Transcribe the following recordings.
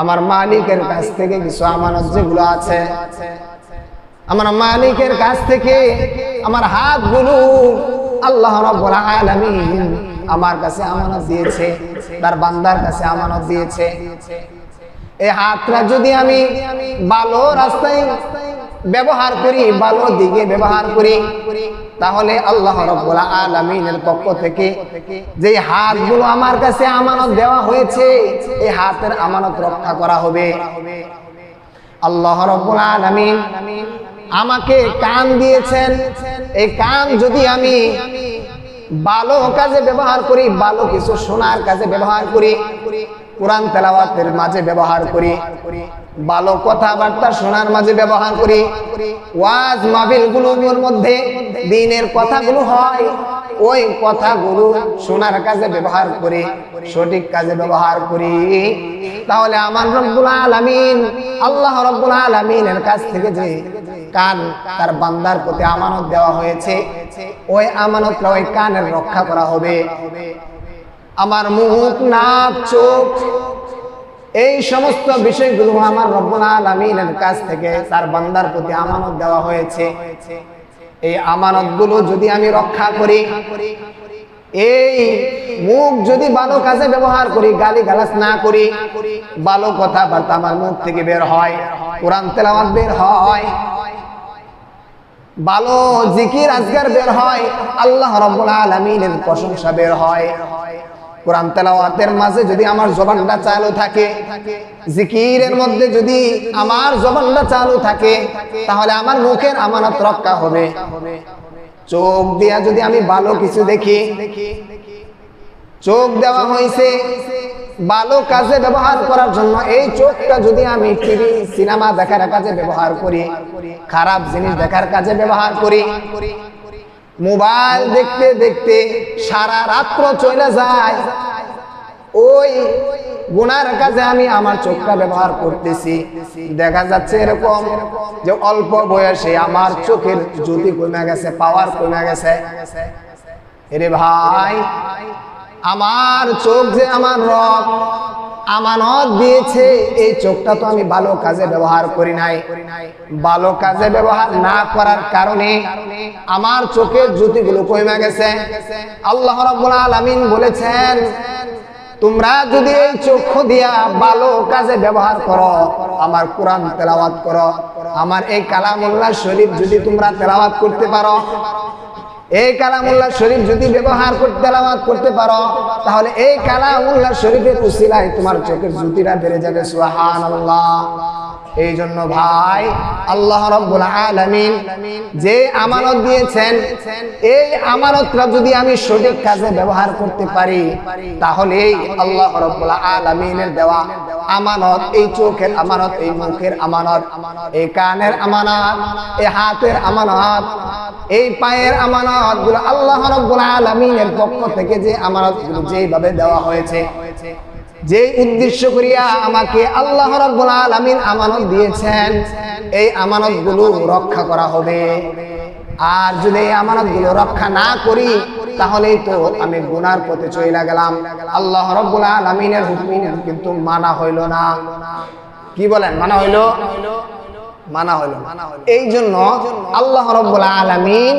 আমার মালিকের কাছ থেকে কিছু আমানত যেগুলো আছে, আমার মালিকের কাছ থেকে আমার হাতগুলো আল্লাহ আমার কাছে আমানত দিয়েছে, তার বান্দার কাছে আমানত দিয়েছে। এই হাতটা যদি আমি ভালো রাস্তায় ব্যবহার করি, ভালো দিকে ব্যবহার করি, তাহলে আল্লাহ রাব্বুল আলামিনের পক্ষ থেকে যে হাতগুলো আমার কাছে আমানত দেওয়া হয়েছে, এই হাতের আমানত রক্ষা করা হবে। আল্লাহ আমাকে কান দিয়েছেন। এই কান যদি আমি ভালো কাজে ব্যবহার করি, ভালো কিছু শোনার কাজে ব্যবহার করি, কোরআন তেলাওয়াতের মাঝে ব্যবহার করি ভালো কথাবার্তা শোনার মাঝে ব্যবহার করি। ওয়াজ মাহফিলগুলোর মধ্যে দিনের কথাগুলো হয়, ওই কথাগুলো শোনার কাজে ব্যবহার করি, সঠিক কাজে ব্যবহার করি। তাহলে আমার রব্বুল আলামিন, আল্লাহ রব্বুল আলামিনের কাছ থেকে যে কান তার বান্দার প্রতি আমানত দেওয়া হয়েছে, ওই আমানতটা ওই কানের রক্ষা করা হবে। আমার মুখ, নাক, চোখ এই সমস্ত বিষয়গুলো আমার রব্বুল আলামিনের কাছ থেকে তার বান্দার প্রতি আমানত দেওয়া হয়েছে। এই আমানতগুলো যদি আমি রক্ষা করি, এই মুখ যদি ভালো কাজে ব্যবহার করি গালি গালাজ না করি, ভালো কথাবার্তা আমার মুখ থেকে বের হয়, কোরআন তেলাওয়াত বের হয়, ভালো জিকির আজগার বের হয়, আল্লাহ রাব্বুল আলামিনের প্রশংসা বের হয়। কোরআন তেলাওয়াতের মাঝে যদি আমার জবানটা চালু থাকে, জিকিরের মধ্যে যদি আমার জবানটা চালু থাকে, তাহলে আমার মুখের আমানত রক্ষা হবে। চোখ দিয়া যদি আমি ভালো কিছু দেখি, চোখ দেওয়া হয়েছে ভালো কাজে ব্যবহার করার জন্য, এই চোখটা যদি আমি টিভি, সিনেমা দেখার কাজে ব্যবহার করি, খারাপ জিনিস দেখার কাজে ব্যবহার করি মোবাইল দেখতে দেখতে সারা রাত্র চলে যায়। ওই গুনার কাজে আমি আমার চোখটা ব্যবহার করতেছি। দেখা যাচ্ছে এরকম যে অল্প বয়সে আমার চোখের জ্যোতি কমে গেছে পাওয়ার কমে গেছে। এরে ভাই, আমার চোখ যে আমার রব আমানত দিয়েছে, এই চোখটা তো আমি ভালো কাজে ব্যবহার করি নাই। ভালো কাজে ব্যবহার না করার কারণে আমার চোখের জ্যোতিগুলো কমে গেছে। আল্লাহ রাব্বুল আলামিন বলেছেন, তোমরা যদি এই চক্ষু দিয়া ভালো কাজে ব্যবহার করো, আমার কোরআন তেলাওয়াত করো। আমার এই কালামুল্লাহ শরীফ যদি তোমরা তেলাওয়াত করতে পারো এই কালামুল্লাহ শরীফ যদি ব্যবহার করতে তেলাওয়াত করতে পারো, তাহলে এই কালামুল্লাহ শরীফের উসিলায় তোমার চোখের জ্যোতিটা বেড়ে যাবে, সুবহানাল্লাহ। এই জন্য ভাই, আল্লাহ রব্বুল আলামিন যে আমানত দিয়েছেন, এই আমানতটা যদি আমি সঠিক কাজে ব্যবহার করতে পারি তাহলে আল্লাহ রব্বুল আলামিনের দেওয়া আমানত, এই চোখের আমানত, এই মুখের আমানত, এই কানের আমানত, এই হাতের আমানত এই পায়ের আমানতগুলো আল্লাহ রব্বুল আলামিনের পক্ষ থেকে যে আমানতগুলো যেভাবে দেওয়া হয়েছে যে উদ্দেশ্য করিয়া আমাকে আল্লাহ রাব্বুল আলামিন আমানত দিয়েছেন, এই আমানতগুলো রক্ষা করা হবে। আর যদি এই আমানতগুলো রক্ষা না করি, তাহলেই তো আমি গুনার পথে চলে গেলাম। আল্লাহ রাব্বুল আলামিনের হুকুম কিন্তু মানা হইল না। কি বলেন? মানা হইল? মানা হলো এই জন্য আল্লাহ রব্বুল আলামিন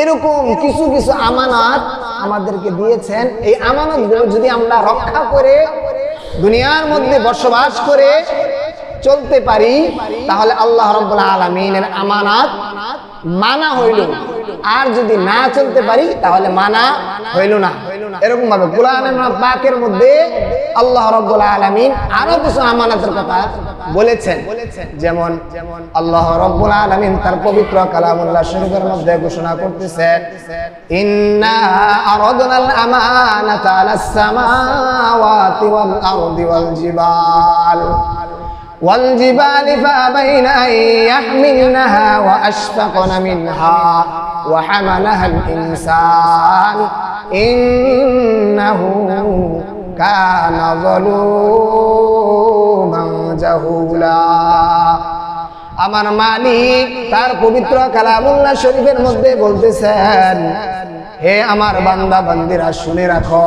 এরকম কিছু কিছু আমানত আমাদেরকে দিয়েছেন। এই আমানতগুলো যদি আমরা রক্ষা করে দুনিয়ার মধ্যে বসবাস করে চলতে পারি তাহলে আল্লাহ রব্বুল আলমিনের আমানাত মানা হইল। আর যদি না চলতে পারি তাহলে মানা হইল না এরকম ভাবে কোরআনের পাকের মধ্যে আল্লাহ রব্বুল আলামিন আরো কিছু আমানাতের কথা বলেছেন যেমন আল্লাহ রব্বুল আলামিন তার পবিত্র কালামুল্লাহ শরীফের মধ্যে ঘোষণা করতেছেন ইন্না আরাদনাল আমানাতা আলাস সামাওয়াতি ওয়াল আরদি ওয়াল জিবাল والجبال فأبين أن يحملنها وأشفقن منها وحملها الإنسان إنه كان ظلوما جهولا আমার মালিক তার পবিত্র কালামুল্লাহ শরীফের মধ্যে বলতেছেন হে আমার বান্দা বান্দিরা শুনে রাখো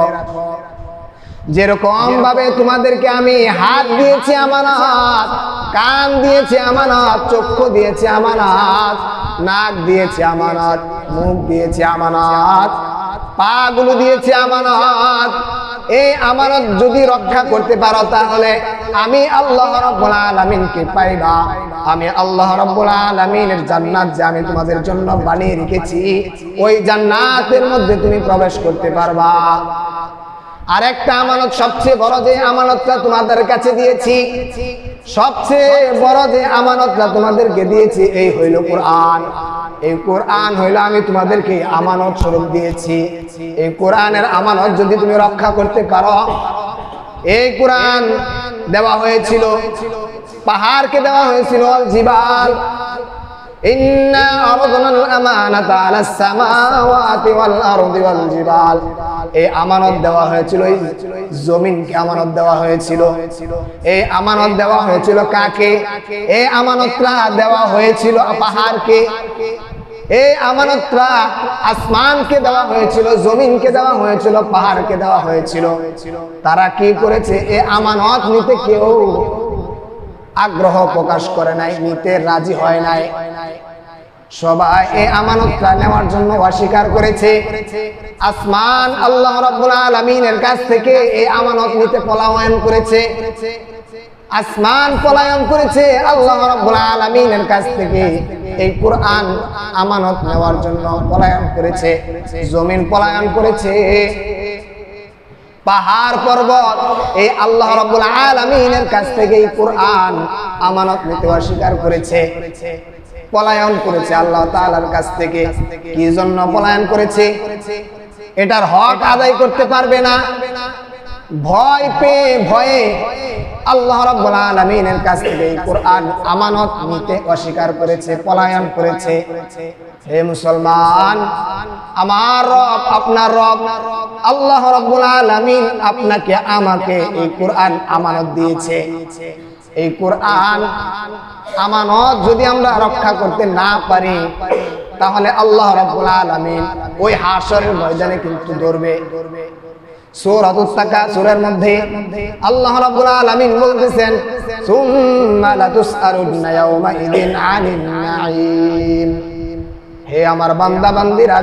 যেরকম ভাবে তোমাদেরকে আমি হাত দিয়েছি আমানত কান দিয়েছি আমানত চক্ষু দিয়েছি আমানত নাক দিয়েছি আমানত মুখ দিয়েছি আমানত পাগুলো দিয়েছি আমানত এই আমানত যদি রক্ষা করতে পারো তাহলে আমি আল্লাহ রাব্বুল আলামিনকে পাইবা। আমি আল্লাহ রাব্বুল আলামিনের জান্নাত যে আমি তোমাদের জন্য বানিয়ে রেখেছি ওই জান্নাতের মধ্যে তুমি প্রবেশ করতে পারবা। আর একটা আমানত, সবচেয়ে বড় যে আমানতটা তোমাদের কাছে দিয়েছি, সবচেয়ে বড় যে আমানতটা তোমাদেরকে দিয়েছি, এই হইল কোরআন। এই কোরআন হইল আমি তোমাদেরকে আমানত স্বরূপ দিয়েছি। এই কোরআনের আমানত যদি তুমি রক্ষা করতে পারো, এই কোরআন দেওয়া হয়েছিল, পাহাড়কে দেওয়া হয়েছিল, জিবাল। إنا عرضنا الأمانة على السماوات والأرض والجبال এই আমানত দেওয়া হয়েছিল এই জমিনকে আমানত দেওয়া হয়েছিল এই আমানত দেওয়া হয়েছিল কাকে এই আমানতটা দেওয়া হয়েছিল পাহাড়কে এই আমানতটা আসমানকে দেওয়া হয়েছিল জমিনকে দেওয়া হয়েছিল পাহাড়কে দেওয়া হয়েছিল তারা কি করেছে এই আমানত নিতে কেউ আগ্রহ প্রকাশ করে নাই, নিতে রাজি হয় নাই। সবাই এই আমানতটা নেওয়ার জন্য অস্বীকার করেছে। আসমান আল্লাহ রাব্বুল আলামিনের কাছ থেকে এই আমানত নিতে পলায়ন করেছে। আসমান পলায়ন করেছে আল্লাহ রাব্বুল আলামিনের কাছ থেকে এই কোরআন আমানত নেওয়ার জন্য পলায়ন করেছে, জমিন পলায়ন করেছে। পাহাড় পর্বত, এই আল্লাহ রব্বুল আলমিনের কাছ থেকে এই কোরআন আমানত নিতে অস্বীকার করেছে, পলায়ন করেছে আল্লাহ তালার কাছ থেকে। কি জন্য পলায়ন করেছে? এটার হক আদায় করতে পারবে না। ভয় পেয়ে ভয়ে আল্লাহ রাব্বুল আলামিনের কাছ থেকে এই কোরআন আমানত নিতে অস্বীকার করেছে, পলায়ন করেছে। হে মুসলমান, আমার রব, আপনার রব, আল্লাহ রাব্বুল আলামিন আপনাকে আমাকে এই কোরআন আমানত দিয়েছে। এই কোরআন আমানত যদি আমরা রক্ষা করতে না পারি, তাহলে আল্লাহ রাব্বুল আলামিন ওই হাসরের ময়দানে কিন্তু ধরবে হে আমার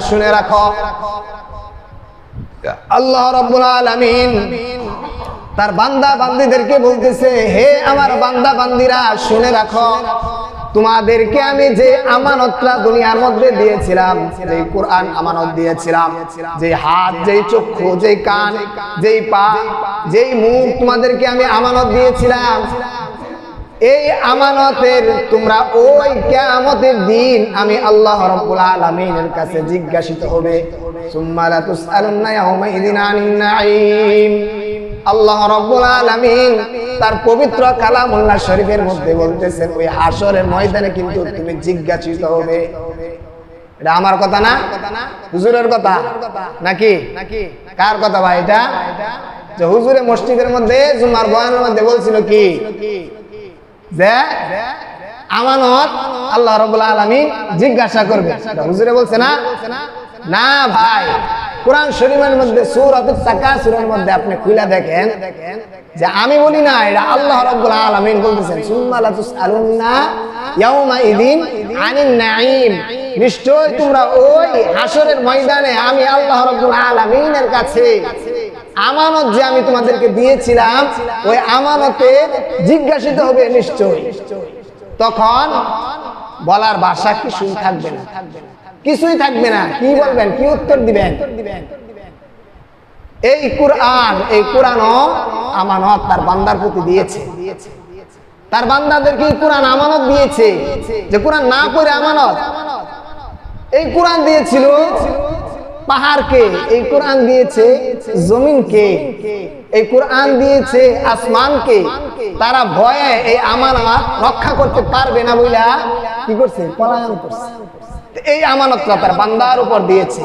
শুনে তার বান্দা বান্দিদেরকে বলতেছে হে আমার বান্দা বান্দিরা শুনে রাখো। তোমাদেরকে আমি যে আমানতটা দুনিয়ার মধ্যে দিয়েছিলাম যে কোরআন আমানত দিয়েছিলাম যে হাত, যেই চক্ষু, যেই কান, যেই পা, যেই মুখ তোমাদেরকে আমি আমানত দিয়েছিলাম, এই আমানতের তোমরা ওই কিয়ামতের দিন আমি আল্লাহ রাব্বুল আলামিনের কাছে জিজ্ঞাসিত হবে, সুম্মা লা তুসআলুন্না ইদিন আনিন নাঈম? আল্লাহ রাব্বুল আলামিন তার পবিত্র কালামুল্লাহ শরীফের মধ্যে বলতেছেন, ওই হাসরের ময়দানে কিন্তু তুমি জিজ্ঞাসিত হবে। এটা আমার কথা না? হুজুরের কথা? নাকি? কার কথা ভাই এটা? যে হুজুরে মসজিদের মধ্যে জুমার বয়ানের মধ্যে বলছিল কি? যে আমানত আল্লাহ রাব্বুল আলামিন জিজ্ঞাসা করবে। হুজুরে বলছে না? না ভাই। কোরআন শরীফের মধ্যে সূরাতুত তাকাসুরের মধ্যে আপনি খুলে দেখেন যে আমি বলি না এটা আল্লাহ রাব্বুল আলামিন বলতেছেন, সুম্মা লা তুসআলুন্না ইয়াউমা ইদিন আনিন নাঈম। নিশ্চয় তোমরা ওই হাসরের ময়দানে আমি আল্লাহ রাব্বুল আলামিনের কাছে আমানত যে আমি তোমাদেরকে দিয়েছিলাম, ওই আমানতের জিজ্ঞাসিত হবে নিশ্চয় তখন বলার ভাষা কিছুই থাকবে না। কিছুই থাকবে না। কি বলবেন? কি উত্তর দিবেন? এই কোরআন এই কোরআন আমানত তার বান্দার প্রতি দিয়েছে। তার বান্দাদেরকে কোরআন আমানত দিয়েছে? যে কোরআন না করে আমানত। এই কোরআন দিয়েছিল পাহাড়কে, এই কোরআন দিয়েছে জমিনকে, এই কোরআন দিয়েছে আসমানকে, তারা ভয়ে এই আমানত রক্ষা করতে পারবে না বইলা কি করছে? পলায়ন করছে। এই আমানতটা তার বান্দার উপর দিয়েছে।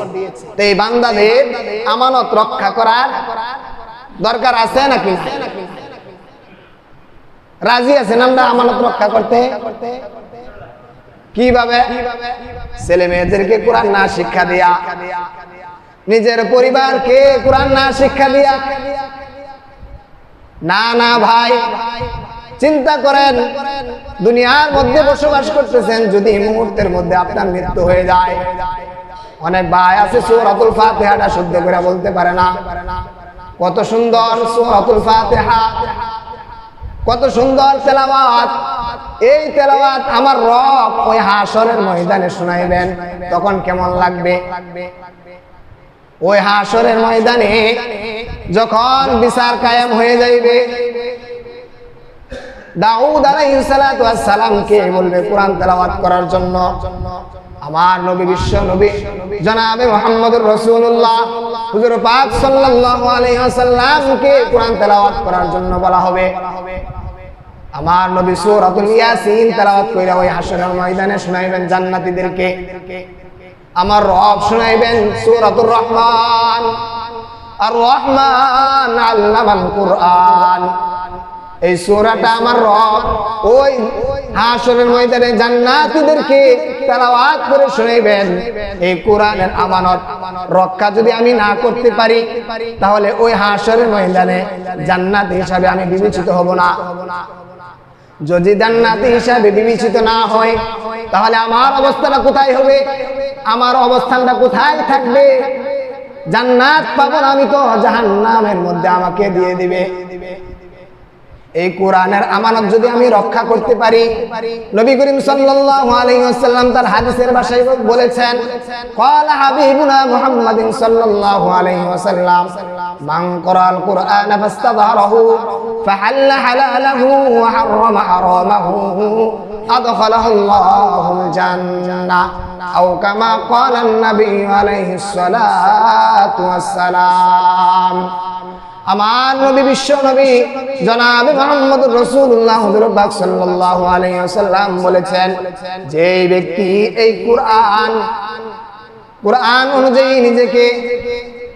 এই বান্দাদের আমানত রক্ষা করার দরকার আছে নাকি রাজি আছেন আমরা আমানত রক্ষা করতে? কীভাবে? ছেলে মেয়েদেরকে কোরআন না শিক্ষা দিয়া নিজের পরিবারকে কোরআন না শিক্ষা দিয়া। না না ভাই, চিন্তা করেন, দুনিয়ার মধ্যে বসবাস করতেছেন যদি মুহূর্তের মধ্যে আপনার মৃত্যু হয়ে যায়। অনেক ভাই আছে সূরাতুল ফাতিহাটা শুদ্ধ করে বলতে পারে না। কত সুন্দর সূরাতুল ফাতিহা, কত সুন্দর তেলাওয়াত। এই তেলাওয়াত আমার রব ওই হাসরের ময়দানে শুনাইবেন, তখন কেমন লাগবে? ওই হাসরের ময়দানে যখন বিচার কায়েম হয়ে যাইবে, দাউদ বলবে তেলাওয়াত করার জন্য। আমার নবী বিশ্ব নবী, জনাবে হুজুর পাক সাল্লাল্লাহু আলাইহি তেলাওয়াত করার জন্য বলা হবে। আমার নবী সূরাতুল ইয়াসিন তেলাওয়াত কইরা ওই হাসরের ময়দানে শুনাইবেন জান্নাতীদেরকে। আমার রব শুনাইবেন সূরাতুর রহমান। আর রহমান আল্লামাল কুরআন। এই সূরাটা আমার রব। ওই হাসরের ময়দানে জান্নাতীদেরকে তেলাওয়াত করে শুনাইবেন। এই কোরআনের আমানত রক্ষা যদি আমি না করতে পারি, তাহলে ওই হাসরের ময়দানে জান্নাত হিসাবে আমি বিবেচিত হব না। যদি জান্নাতি হিসাবে বিবেচিত না হয়, তাহলে আমার অবস্থাটা কোথায় হবে? আমার অবস্থানটা কোথায় থাকবে জান্নাত পাবো না আমি তো জাহান্নামের মধ্যে আমাকে দিয়ে দিবে এই কোরআনের আমানত যদি আমি রক্ষা করতে পারি নবী করিম সাল্লাল্লাহু আলাইহি ওয়াসাল্লাম তার হাদিসের ভাষায় বলেছেন قال حبيبنا محمد صلى الله عليه وسلم من قرأ القرآن فاستظهره فحل حلاله وحرم حرامه أدخله الله الجنة أو كما قال النبي عليه الصلاة والسلام আমার নবী বিশ্ব নবী জনাবে মোহাম্মদ রসুল্লাহ হুজুরবাগ সাল্লাল্লাহু আলাইহি ওয়াসাল্লাম বলেছেন যে ব্যক্তি এই কোরআন কোরআন অনুযায়ী নিজেকে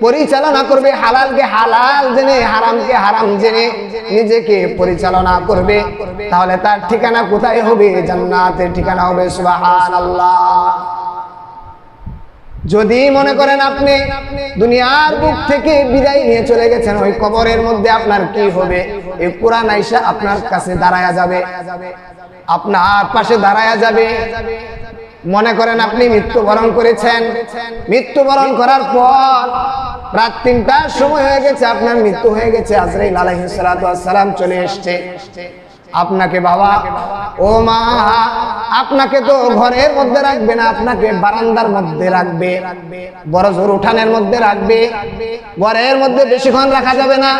পরিচালনা করবে হালালকে হালাল জেনে, হারামকে হারাম জেনে, নিজেকে পরিচালনা করবে। তাহলে তার ঠিকানা কোথায় হবে? জান্নাতের ঠিকানা হবে, সুবহানাল্লাহ। যদি মনে করেন আপনি দুনিয়ার বুক থেকে বিদায় নিয়ে চলে গেছেন, ওই কবরের মধ্যে আপনার কি হবে? এই কোরআন আইসা আপনার কাছে দাঁড়ায়া যাবে। আপনার পাশে দাঁড়ায়া যাবে। মনে করেন আপনি মৃত্যুবরণ করেছেন। মৃত্যুবরণ করার পর রাত তিনটার সময় হয়ে গেছে, আপনার মৃত্যু হয়ে গেছে। আজরাইল আলহিসাম চলে এসেছে। আপনাকে বাবা, ও মা, আপনাকে তো ঘরের মধ্যে রাখবে না, আপনাকে বারান্দার মধ্যে রাখবে। বড় জোর উঠানের মধ্যে রাখবে। ঘরের মধ্যে বেশিক্ষণ রাখা যাবে না,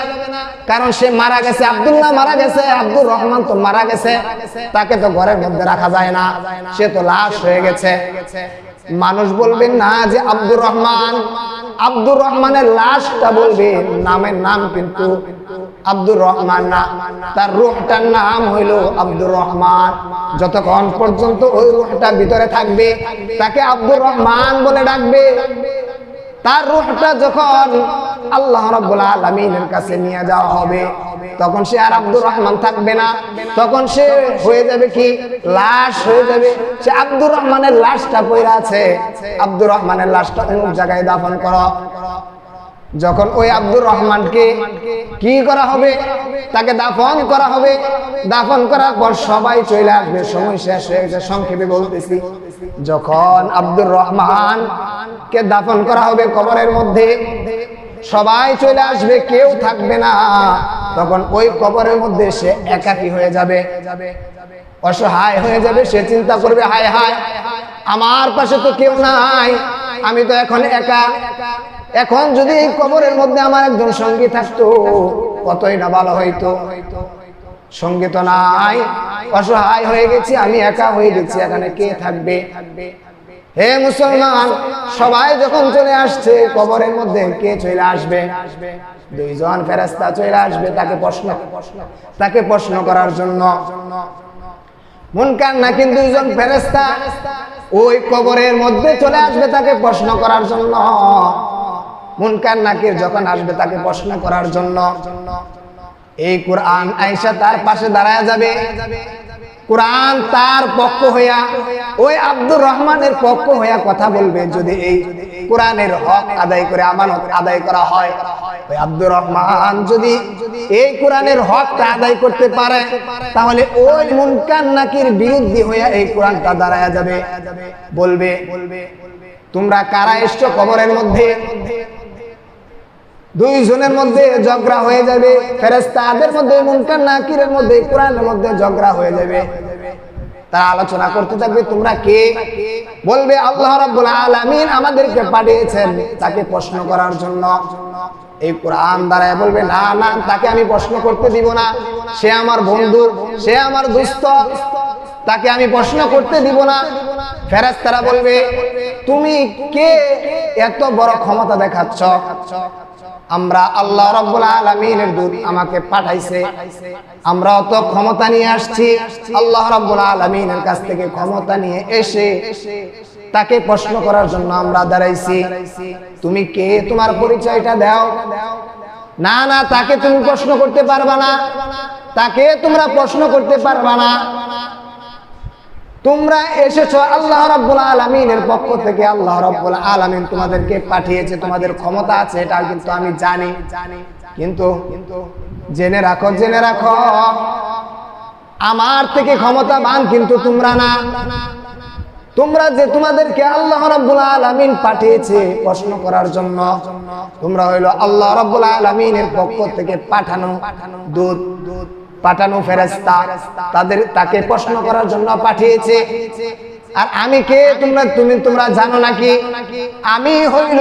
কারণ সে মারা গেছে, আব্দুল্লাহ মারা গেছে, আব্দুর রহমান তো মারা গেছে। তাকে তো ঘরের মধ্যে রাখা যায় না, সে তো লাশ হয়ে গেছে। মানুষ বলবেন না যে আব্দুর রহমান, আব্দুর রহমানের লাশটা বলবে নামের নাম কিন্তু আব্দুর রহমান না। তার রূহটার নাম হইল আব্দুর রহমান। যতক্ষণ পর্যন্ত ওই রূহটা ভিতরে থাকবে, তাকে আব্দুর রহমান বলে ডাকবে। তার রূহটা যখন আল্লাহ রাব্বুল আলামিনের কাছে নিয়ে যাওয়া হবে, তখন সে আর আব্দুর রহমান থাকবে না। তখন সে হয়ে যাবে কি? লাশ হয়ে যাবে। সে আব্দুর রহমানের লাশটা পড়ে আছে। আব্দুর রহমানের লাশটা অমুক জায়গায় দাফন করো। যখন ওই আব্দুর রহমানকে কি করা হবে? তাকে দাফন করা হবে। দাফন করার পর সবাই চলে আসবে। সময় শেষ হয়ে গেছে। সংক্ষেপে বলতেছি, যখন আব্দুর রহমান কে দাফন করা হবে কবরের মধ্যে, সবাই চলে আসবে, কেউ থাকবে না। তখন ওই কবরের মধ্যে সে একাকী হয়ে যাবে। অসহায় হয়ে যাবে। সে চিন্তা করবে, হায় হায়, আমার পাশে তো কেউ নাই। আমি তো এখন একা। এখন যদি এই কবরের মধ্যে আমার একজন সঙ্গী থাকতো, কতই না ভালো হইতো। সঙ্গী তো নাই, অসহায় হয়ে গেছি, আমি একা হয়ে গেছি, এখানে কে থাকবে? হে মুসলমান, সবাই যখন চলে আসছে, কবরের মধ্যে কে চলে আসবে? দুইজন ফেরেস্তা চলে আসবে, তাকে প্রশ্ন তাকে প্রশ্ন করার জন্য। মুনকার নাকিন দুইজন ফেরেস্তা ওই কবরের মধ্যে চলে আসবে, তাকে প্রশ্ন করার জন্য। মুনকার নাকির যখন আসবে তাকে প্রশ্ন করার জন্য। এই কোরআন আইসা তার পাশে দাঁড়ায় যাবে। কোরআন তার পক্ষ হইয়া, ওই আব্দুর রহমানের পক্ষ হইয়া কথা বলবে। যদি এই কোরআনের হক আদায় করে, আমানত আদায় করা হয়, ওই আব্দুর রহমান যদি এই কোরআনের হকটা আদায় করতে পারে, তাহলে ওই মুনকার নাকির বিরুদ্ধে হইয়া এই কোরআনটা দাঁড়ায়া যাবে। বলবে, তোমরা কারা এসছো কবরের মধ্যে? দুইজনের মধ্যে ঝগড়া হয়ে যাবে ফেরেস্তাদের মধ্যে, মুনকার নাকিরের মধ্যে, কোরআনের মধ্যে ঝগড়া হয়ে যাবে। তারা আলোচনা করতে থাকবে, তোমরা কে? বলবে, আল্লাহ রাব্বুল আলামিন আমাদেরকে পাঠিয়েছেন তাকে প্রশ্ন করার জন্য। এই কোরআন দ্বারা বলবে, না না, তাকে আমি প্রশ্ন করতে দিব না। সে আমার বন্ধু, সে আমার দুস্থ, তাকে আমি প্রশ্ন করতে দিব না। ফেরেশতারা বলবে, তুমি কে? এত বড় ক্ষমতা দেখাচ্ছ। আমরা আল্লাহ রাব্বুল আলামিনের দূত আমাকে পাঠাইছে। আমরা অত ক্ষমতা নিয়ে আসছি। আল্লাহ রাব্বুল আলামিনের কাছ থেকে ক্ষমতা নিয়ে এসে তাকে প্রশ্ন করার জন্য আমরা দাঁড়াইছি। তুমি কে? তোমার পরিচয়টা দাও। না না, তাকে তুমি প্রশ্ন করতে পারবা না। তাকে তোমরা প্রশ্ন করতে পারবা না। তোমরা এসেছ আল্লাহ রাব্বুল আলামিনের পক্ষ থেকে। আল্লাহ রাব্বুল আলামিন তোমাদেরকে পাঠিয়েছে, তোমাদের ক্ষমতা আছে এটা কিন্তু আমি জানি। জানি কিন্তু কিন্তু জেনে রাখো জেনে রাখো, আমার থেকে ক্ষমতাবান কিন্তু তোমরা না। তোমরা যে তোমাদেরকে আল্লাহ রাব্বুল আলামিন পাঠিয়েছে প্রশ্ন করার জন্য, তোমরা হইল আল্লাহ রাব্বুল আলামিনের পক্ষ থেকে পাঠানো দূত পাঠানো ফেরেশতা তাদের, তাকে প্রশ্ন করার জন্য পাঠিয়েছে। আর আমি কে? তোমরা, তুমি, তোমরা জানো নাকি? আমি হইল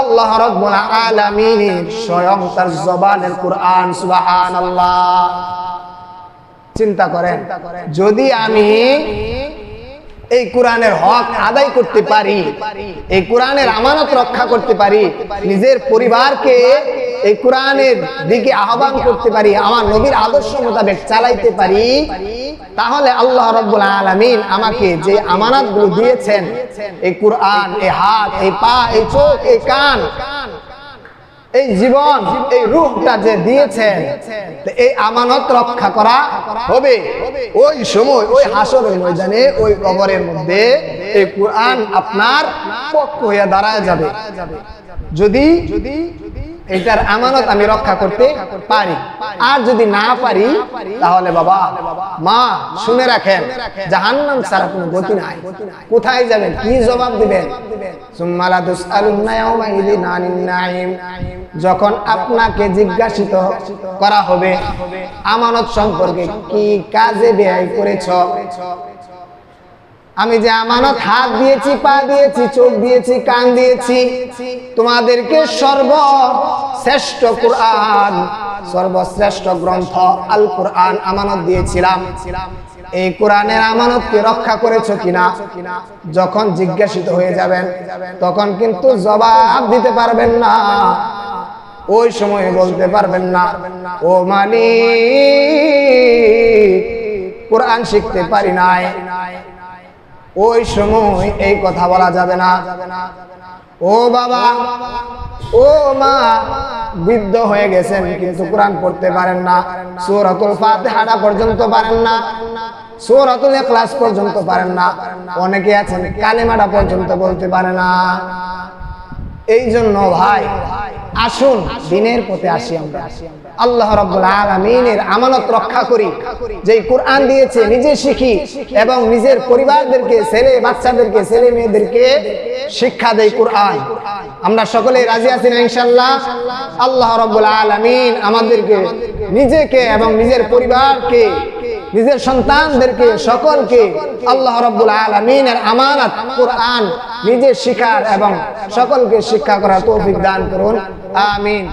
আল্লাহ রাব্বুল আলামিনের স্বয়ং তার জবানের কুরআন, সুবহানাল্লাহ। চিন্তা করেন, যদি আমি এই কোরআনের হক আদায় করতে পারি, এই কোরআনের আমানত রক্ষা করতে পারি, নিজের পরিবারকে এই কোরআনের দিকে আহ্বান করতে পারি, আমার নবীর আদর্শ মোতাবেক চালাইতে পারি, তাহলে আল্লাহ রব্বুল আলামিন আমাকে যে আমানাতগুলো দিয়েছেন, এই কোরআন, এই হাত, এই পা, এই চোখ, এই কান, এই জীবন, এই রূপটা যে দিয়েছেন এই আমানত রক্ষা করা হবে। ওই সময়, ওই হাসরের ময়দানে, ওই কবরের মধ্যে এই কোরআন আপনার পক্ষ হয়ে দাঁড়ায় যাবে। যদি যদি এটার আমানত আমি রক্ষা করতে পারি। আর যদি না পারি, তাহলে বাবা, মা, শুনে রাখেন, জাহান্নাম ছাড়া কোনো গতি নাই। কোথায় যাবেন? কি জবাব দিবেন? যখন আপনাকে জিজ্ঞাসিত করা হবে, আমানত সম্পর্কে কি কাজে ব্যয় করেছ? আমি যে আমানত হাত দিয়েছি, পা দিয়েছি, চোখ দিয়েছি, কান দিয়েছি, তোমাদেরকে সর্বশ্রেষ্ঠ কোরআন, সর্বশ্রেষ্ঠ গ্রন্থ আল কোরআন আমানত দিয়েছিলাম। এই কোরআনের আমানতকে রক্ষা করেছ কিনা? যখন জিজ্ঞাসিত হয়ে যাবেন, তখন কিন্তু জবাব দিতে পারবেন না। ওই সময় বলতে পারবেন না, ও মানি কোরআন শিখতে পারি নাই। ওই সময় এই কথা বলা যাবে না। ও বাবা, ও মা, বৃদ্ধ হয়ে গেছেন, কিন্তু কোরআন পড়তে পারেন না। সূরাতুল ফাতিহাটা পর্যন্ত পারেন না। সূরাতুল ক্লাস পর্যন্ত পারেন না। অনেকে আছেন, কালেমাটা পর্যন্ত বলতে পারে না। এই জন্য ভাই, আসুন, দিনের পথে আসি আমরা। আল্লাহ রাব্বুল আলামিনের আমানত রক্ষা করি। যে কোরআন দিয়েছে, নিজে শিখি এবং নিজের পরিবারদেরকে, ছেলে বাচ্চাদেরকে, ছেলে মেয়েদেরকে শিক্ষা দেয় কোরআন। আমরা সকলে রাজি আছি না ইনশাআল্লাহ? আল্লাহ রাব্বুল আলামিন আমাদেরকে নিজেকে এবং নিজের পরিবারকে নিজের সন্তানদেরকে, সকলকে আল্লাহ রব্বুল আলমিনের আমানত, কোরআন নিজে শিকার এবং সকলকে শিক্ষা করার তৌফিক দান করুন। আমিন।